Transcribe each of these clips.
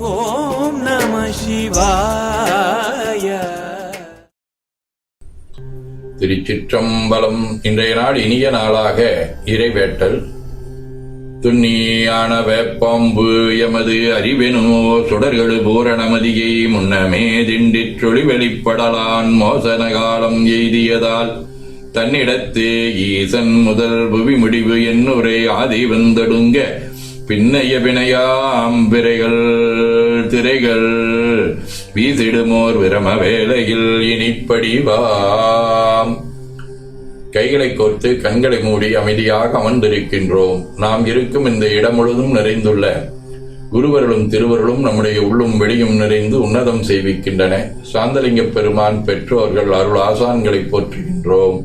ஓம் நம சிவாய. திருச்சிற்றம்பலம் இன்றைய நாள் இனிய நாளாக இறைவேட்டல். துண்ணியான வேப்பாம்பு எமது அறிவெனோ சுடர்களு பூரணமதியை முன்னமே திண்டிற்றொளி வெளிப்படலான் மோசன காலம் எய்தியதால் தன்னிடத்து ஈசன் முதல் புவி முடிவு என்னுரை ஆதி வந்தடுங்க. பின்னைய வினையாம் விரைகள் திரைகள் வீசிடுமோர் விரம வேளையில் இனிப்படிவாம் கைகளை கோர்த்து கண்களை மூடி அமைதியாக அமர்ந்திருக்கின்றோம். நாம் இருக்கும் இந்த இடம் முழுதும் நிறைந்துள்ள குருவர்களும் திருவர்களும் நம்முடைய உள்ளும் வெளியும் நிறைந்து உன்னதம் செய்விக்கின்றன. சாந்தலிங்க பெருமான் பெற்றோர்கள் அருள் ஆசான்களை போற்றுகின்றோம்.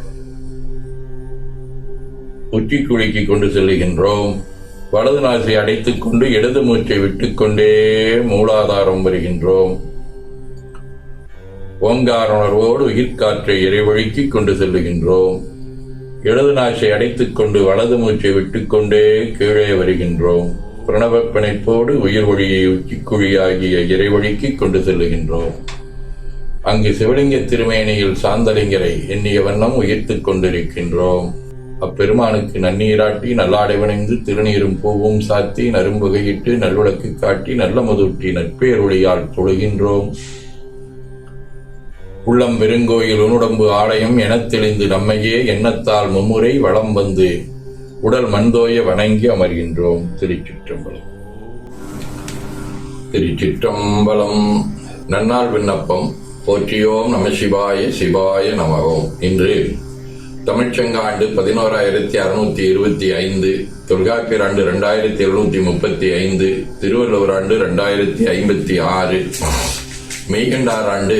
உச்சி கொண்டு செல்லுகின்றோம். வலது நாசை அடைத்துக் கொண்டு இடது மூச்சை விட்டுக்கொண்டே மூலாதாரம் வருகின்றோம். ஓங்கார உணர்வோடு உயிர்காற்றை இறைவழுக்கிக் கொண்டு செல்லுகின்றோம். இடது நாசை அடைத்துக் கொண்டு வலது மூச்சை விட்டுக்கொண்டே கீழே வருகின்றோம். பிரணவ பிணைப்போடு உயிர் ஒளியை உச்சிக்குழியாகிய இறைவழிக்கு கொண்டு செல்லுகின்றோம். அங்கு சிவலிங்க திருமேனியில் சாந்தலிங்கரை எண்ணிய வண்ணம் உயிர்த்துக் கொண்டிருக்கின்றோம். அப்பெருமானுக்கு நன்னீராட்டி நல்லாடைவணைந்து திருநீரும் பூவும் சாத்தி நரும்புகையிட்டு நல்விளக்கு காட்டி நல்ல மதுட்டி நட்பேருடையால் தொழுகின்றோம். உள்ளம் பெருங்கோயில் உனுடம்பு ஆலயம் எனத் தெளிந்து நம்மையே எண்ணத்தால் மும்முறை வளம் வந்து உடல் மண்தோய வணங்கி அமர்கின்றோம். திருச்சிற்றம்பலம். திருச்சிற்றம்பலம். நன்னாள் விண்ணப்பம். போற்றியோம் நம சிவாய சிவாய நமகோம் இன்று தமிழ்ச்சங்காண்டு பதினோராயிரத்தி அறுநூத்தி இருபத்தி ஐந்து தொல்காப்பியர் ஆண்டு ரெண்டாயிரத்தி எழுநூத்தி முப்பத்தி ஐந்து திருவள்ளுவர் ஆண்டு ரெண்டாயிரத்தி ஐம்பத்தி ஆறு மெய்கண்டார் ஆண்டு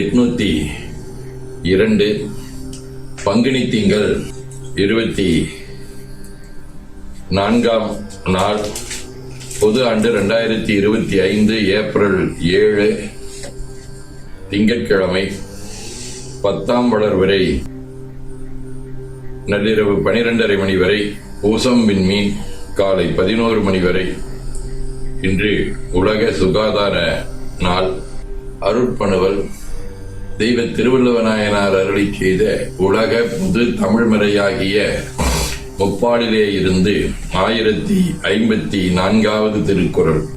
எட்நூத்தி இரண்டு பங்குனி திங்கள் இருபத்தி நான்காம் நாள் பொது ஆண்டு ரெண்டாயிரத்தி இருபத்தி ஐந்து ஏப்ரல் ஏழு திங்கட்கிழமை. பத்தாம் வளர் வரை. நள்ளிரவு பனிரெண்டரை மணி வரை பூசம் விண்மீன் காலை பதினோரு மணி வரை. இன்று உலக சுகாதார நாள். அருட்பணுவல். தெய்வ திருவள்ளுவநாயனார் அருளி செய்த உலக பொது தமிழ்மறையாகிய முப்பாடிலே இருந்து ஆயிரத்தி ஐம்பத்தி நான்காவது திருக்குறள்.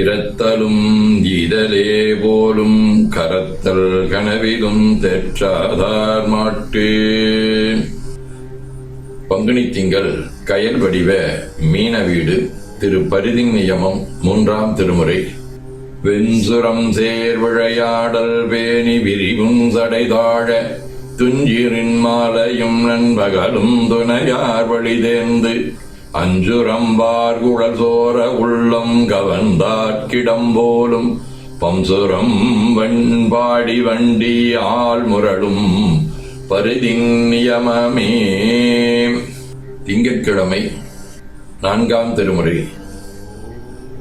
இரத்தலும் இதலே போலும் கரத்தல் கனவிலும் தெற்றாதார் மாட்டு. பங்குனி திங்கள் கயல் வடிவ மீன வீடு திரு பரிதிங் நியமம் மூன்றாம் திருமுறை. வெண்சுரம் சேர் விளையாடல் வேணி விரிவும் சடைதாழ துஞ்சிரின் மாலையும் நண்பகலும் துணையார் வழிதேர்ந்து அஞ்சுரம்பார் குழல் சோர உள்ளம் கவர்ந்தாட்கிடம் போலும் பம்சுரம் வண்பாடி வண்டி ஆள் முரளும் பரிதின் நியமமே. திங்கட்கிழமை நான்காம் திருமுறை.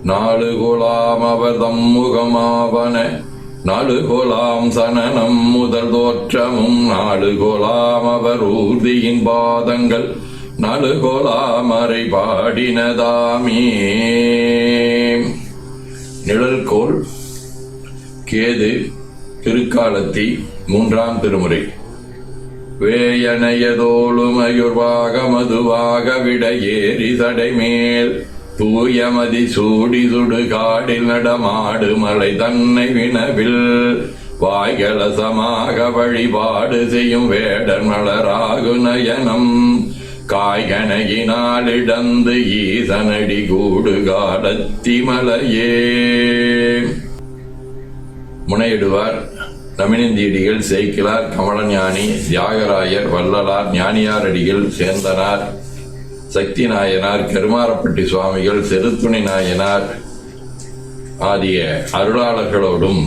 நாலு குலாம் அவதம் முகமாவன நாலு கோலாம் சனனம் முதல் தோற்றமும் நாலு கோலாம் அவர் ஊர்தியின் பாதங்கள் நாலு பாடினதாமே நிழல்கோள் கேது திருக்காலத்தி மூன்றாம் திருமுறை. வேயனையதோளுமயுர்வாக மதுவாக விட ஏறி சடைமேல் தூயமதி சூடி சுடு காடில் நடமாடு மலை தன்னை வினவில் வாய்கலசமாக வழிபாடு செய்யும் வேடன் மலராகு நயனம். காய்கனகினால் ஈசனடி கூடு காலத்தி மலையே முனையிடுவார் நமினந்தியடிகள் சேக்கிலார் கமலஞானி தியாகராயர் வள்ளலார் ஞானியார் அடிகள் சேந்தனார் சக்தி நாயனார் கருமாரப்பட்டி சுவாமிகள் செருத்துணி நாயனார் ஆகிய அருளாளர்களோடும்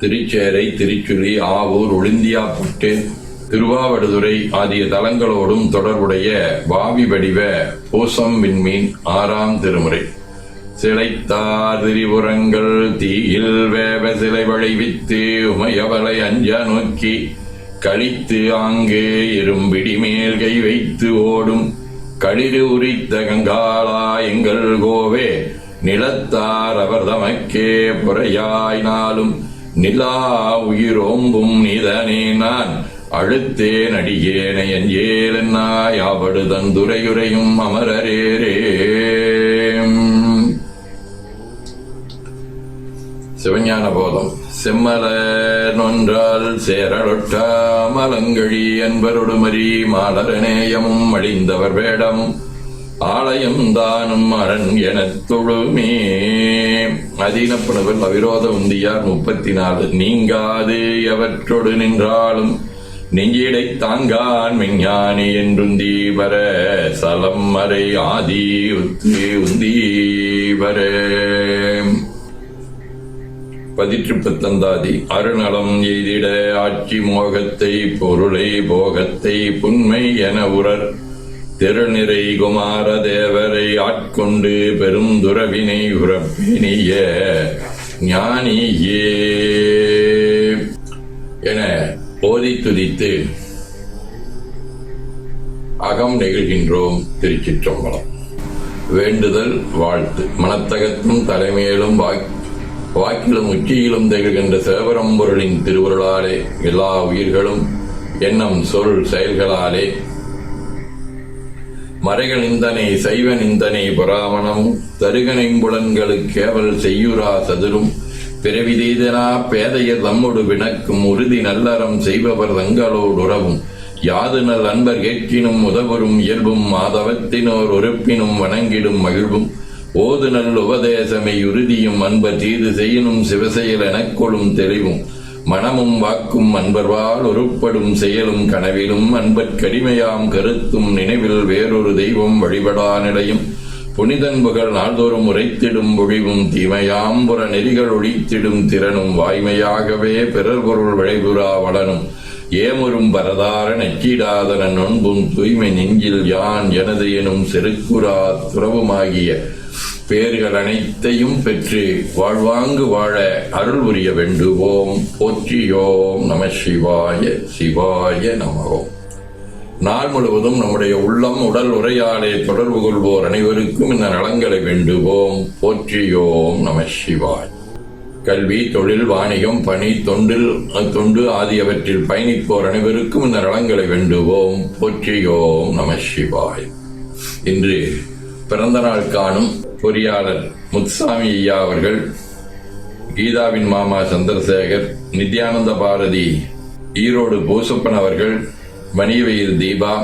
திருச்சேரை திருச்சுழி ஆவூர் ஒளிந்தியாப்பட்டு திருவாவடுதுறை ஆகிய தலங்களோடும் தொடர்புடைய வாவி வடிவ பூசம் விண்மீன் ஆறாம் திருமுறை. சிலைத்தார் திரிபுரங்கள் தீயில் வேவ சிலை வளைவித்து உமையவளை அஞ்ச நோக்கி கழித்து ஆங்கே இரும்பிடி மேல் கை வைத்து ஓடும். களிறு உரித்த கங்காளா எங்கள் கோவே நிலத்தார் அவர் தமக்கே புறையாயினாலும் நிலா உயிரோம்பும் நிதனே நான். அழுத்தேன் அடியேனை எஞ்சேலென்னாய் ஆவடு தந்துரையுரையும் அமரரேரே. சிவஞான போதம் செம்மலொன்றால் சேரலொட்டா மலங்கழி என்பருடுமரி மாலரநேயமும் அழிந்தவர் வேடமும் ஆலயம் தானும் அரண் எனத் தொழுமே. அதீனப்புணவர் அவிரோத உந்தியார் முப்பத்தி நாலு நீங்காது எவற்றொடு நின்றாலும் நெஞ்சிடை தாங்கான் விஞ்ஞானி என்றுந்தி வர சலம் மறை ஆதி உத்தி உந்தீவர பதிற்று பத்தந்தாதி அருணலம் எய்திட ஆட்சி மோகத்தை பொருளை போகத்தை புன்மை என உரர். திருநிறை குமார தேவரை ஆட்கொண்டு பெரும் துறவினை உறப்பினிய ஞானியே. என போதி துதித்து அகம் நெகிழ்கின்றோம் திருச்சிற்றம்பலம். வேண்டுதல் வாழ்த்து. மனத்தகத்தும் தலைமையிலும் வாக் வாக்கிலும் உச்சியிலும் திகழ்கின்ற சிவபரம்பொருளின் திருவருளாலே எல்லா உயிர்களும் எண்ணம் சொல் செயல்களாலே மறைகள் நிந்தனை சைவ நிந்தனை புராமணமும் தருகனைம்புலன்களுக்கேவல் செய்யுரா சதுரும். பிறவிதீதனா பேதையர் தம்மோடு வினக்கும் உறுதி நல்லறம் செய்பவர் தங்களோடு உறவும். யாது நல் அன்பர் கேட்கினும் உதவரும் இயல்பும் மாதவத்தினோர் உறுப்பினும் வணங்கிடும் மகிழ்வும். ஓது நல் உபதேசமை உறுதியும் அன்பர் தீது செய்யினும் சிவசெயல் எனக்கொடும் தெளிவும். மனமும் வாக்கும் அன்பர்வால் உருப்படும் செயலும் கனவிலும் அன்பற்கடிமையாம் கருத்தும் நினைவில் வேறொரு தெய்வம் வழிபடா நிலையும். புனிதன்புகள் நாள்தோறும் உரைத்திடும் பொழிவும் தீமையாம் புற நெறிகள் ஒழித்திடும் திறனும் வாய்மையாகவே பிறர் பொருள் விளைபுறா வளனும். ஏமுறும் பரதார நக்கீடாதன நொன்பும் தூய்மை நெஞ்சில் யான் எனது எனும் செருக்குரா துறவுமாகிய பேர்கள் அனைத்தையும் பெற்று வாழ்வாங்கு வாழ அருள் புரிய வேண்டுவோம். போற்றியோம் நம சிவாய சிவாய நமகோம் நாள் முழுவதும் நம்முடைய உள்ளம் உடல் உரையாடை தொடர்பு கொள்வோர் அனைவருக்கும் இந்த நலங்களை வேண்டுவோம். போற்றியோம் நம சிவாய். கல்வி தொழில் வாணிகம் பணி தொண்டில் தொண்டு ஆகியவற்றில் பயணிப்போர் அனைவருக்கும் இந்த நலங்களை வேண்டுவோம். போற்றியோம் நம சிவாய். இன்று பிறந்த நாள் காணும் பொறியாளர் முத்துசாமி ஐயா அவர்கள் கீதாவின் மாமா சந்திரசேகர் நித்யானந்த பாரதி ஈரோடு பூசப்பன் அவர்கள் வணிகவியல் தீபா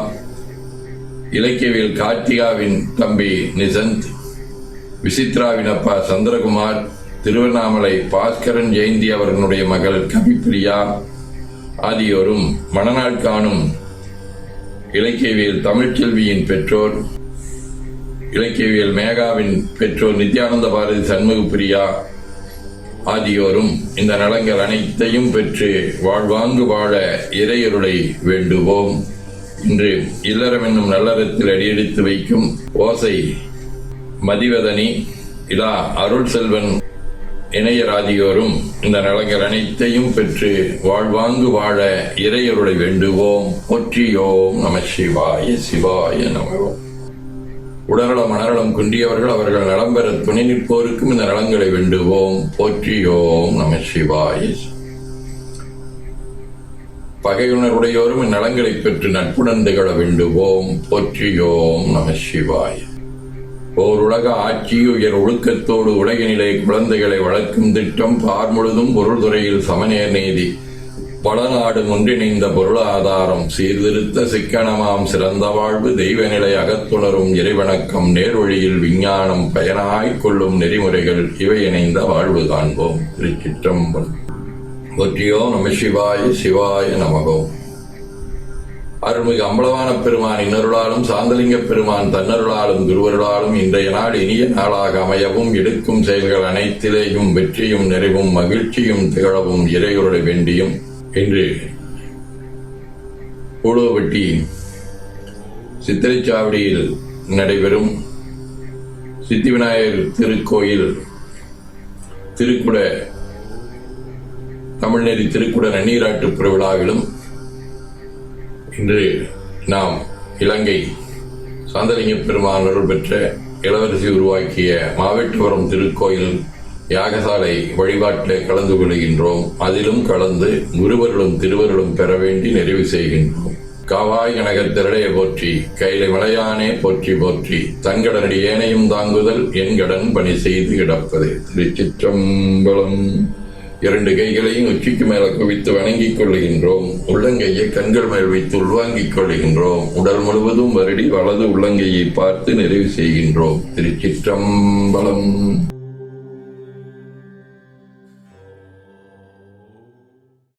இலக்கியவியல் கார்த்திகாவின் தம்பி நிசந்த் விசித்ராவின் அப்பா சந்திரகுமார் திருவண்ணாமலை பாஸ்கரன் ஜெயந்தி அவர்களுடைய மகள் கவிப்பிரியா ஆகியோரும் மணநாள் காணும் இலக்கியவியல் தமிழ்ச்செல்வியின் பெற்றோர் இலக்கியவியல் மேகாவின் பெற்றோர் நித்யானந்த பாரதி சண்முக பிரியா ஆகியோரும் இந்த நலங்கள் அனைத்தையும் பெற்று வாழ்வாங்கு வாழ இறையருளை வேண்டுவோம். இன்று இல்லறம் என்னும் நல்லறத்தில் அடியெடுத்து வைக்கும் ஓசை மதிவதனி இலா அருள் செல்வன் இணையர் ஆகியோரும் இந்த நலங்கள் அனைத்தையும் பெற்று வாழ்வாங்கு வாழ இறையருளை வேண்டுவோம். ஒற்றியோம் நம சிவாய சிவாய நமவோம் உடல்நலம் மனநலம் குன்றியவர்கள் அவர்கள் நலம் பெற துணை நிற்போருக்கும் இந்த நலங்களை வேண்டுவோம். போற்றியோம் நம சிவாய். பகையுணர்வுடையோரும் இந்நலங்களை பெற்று நட்புடன் திகழ வேண்டுவோம். போற்றியோம் நம சிவாய். ஓர் உலக ஆட்சி உயர் ஒழுக்கத்தோடு உலகினிலே குழந்தைகளை வளர்க்கும் திட்டம் பார் முழுதும் பொருள் துறையில் சமநேர் நீதி. பல நாடு ஒன்றிணைந்த பொருளாதாரம் சீர்திருத்த சிக்கனமாம் சிறந்த வாழ்வு தெய்வநிலை அகத்துணரும் இறைவணக்கம் நேர்வழியில் விஞ்ஞானம் பயனாய்க் கொள்ளும் நெறிமுறைகள் இவை இணைந்த வாழ்வு காண்போம். திருச்சிற்றம்பலம். ஒற்றியோ நம சிவாய சிவாய நமகோ. அருள்மிகு அம்பலவான பெருமான் இன்னருளாலும் சாந்தலிங்க பெருமான் தன்னருளாலும் குருவருளாலும் இன்றைய நாள் இனிய நாளாக அமையவும் எடுக்கும் செயல்கள் அனைத்திலேயும் வெற்றியும் நிறைவும் மகிழ்ச்சியும் திகழவும் இறையுருளை வேண்டியும். இன்று கூடுவப்பட்டி சித்திரைச்சாவடியில் நடைபெறும் சித்தி விநாயகர் திருக்கோயில் திருக்குட தமிழ்நெறி திருக்குட நன்னீராட்டு பெருவிழாவிலும் இன்று நாம் இலங்கை சாந்தலிங்க பெருமான் அருள் பெற்ற இளவரசி உருவாக்கிய மாவெட்டுவரம் திருக்கோயில் யாகசாலை வழிபாட்டில் கலந்து கொள்கின்றோம். அதிலும் கலந்து குருவர்களும் திருவர்களும் பெற வேண்டி நிறைவு செய்கின்றோம். காவாய் கனகத் திரளைய போற்றி கைலை மலையானே போற்றி போற்றி தங்கடனடி ஏனையும் தாங்குதல் என்கடன் பணி செய்து கிடப்பது. திருச்சிற்றம்பலம். இரண்டு கைகளையும் உச்சிக்கு மேல குவித்து வணங்கிக் கொள்ளுகின்றோம். உள்ளங்கையை கண்கள் மேல் வைத்து உள்வாங்கிக் கொள்ளுகின்றோம். உடல் முழுவதும் வருடி வலது உள்ளங்கையை பார்த்து நிறைவு செய்கின்றோம். திருச்சிற்றம்பலம்.